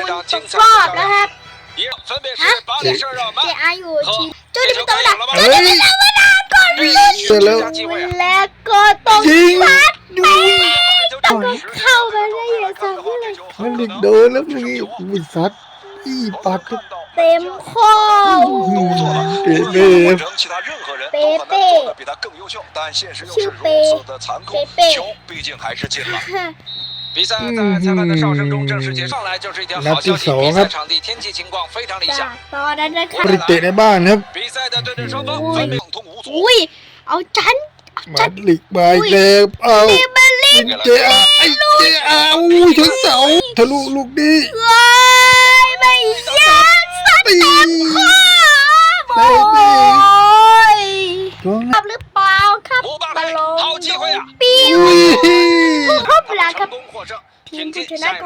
คุณตกรอบแล้วครับฮะเจอาอยู่ทีจุดที่เป็นตัวดักจุดที่เป็นตัวดักก่อนเลยแล้วก็ตกพัดดูต้องเข้าไปได้เยอะสักเลยมันเด็กเดินแล้วนี่บุญสัตว์อีปัดเต็มข้อเป๊ะเป๊ะเป๊บเป๊ะชื่อเป๊ะเป๊ะเป๊ะ 又是如此的残酷别，别球毕竟还是进了。比赛在裁判的哨声中正式结束，上来就是一条好消息。比赛场地天气情况非常理 จ้ะ 想， ตอนนั้นนะค ป รับ ริเตะในบ้านครับ 比赛的对阵双方分别畅通无阻。 อุ้ย เอาจัน มาดลิกมาอีกแล้วเอา เดเบลลิน เจอาไอเจอาอุ้ยชนเสาทะลุลูกนี้ เอ้ยไม่ยันสัตว์ ตี ข้อ เตะ โอ้ ดี ย ร้อง ครับหรือเปล่าครับ 姆巴 บอล 佩 ลง 好机会啊！ ปิ้ว Dây điện thoại.